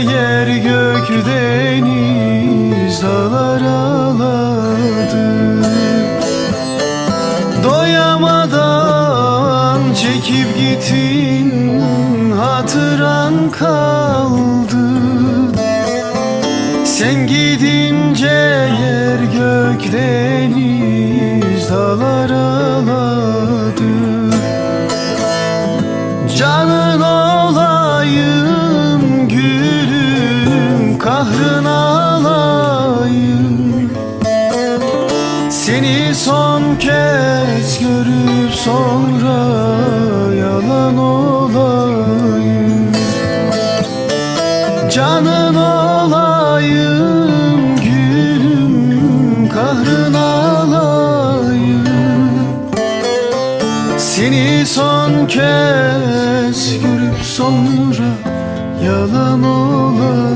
yer gök deniz dağlar ağladı. Doyamadan çekip gittin Hatıran kaldı. Sen gidince yer gök deniz dağlar ağladı. Canın Seni son kez görüp sonra yalan olayım. Canın olayım gülüm kahrın alayım. Seni son kez görüp sonra yalan olayım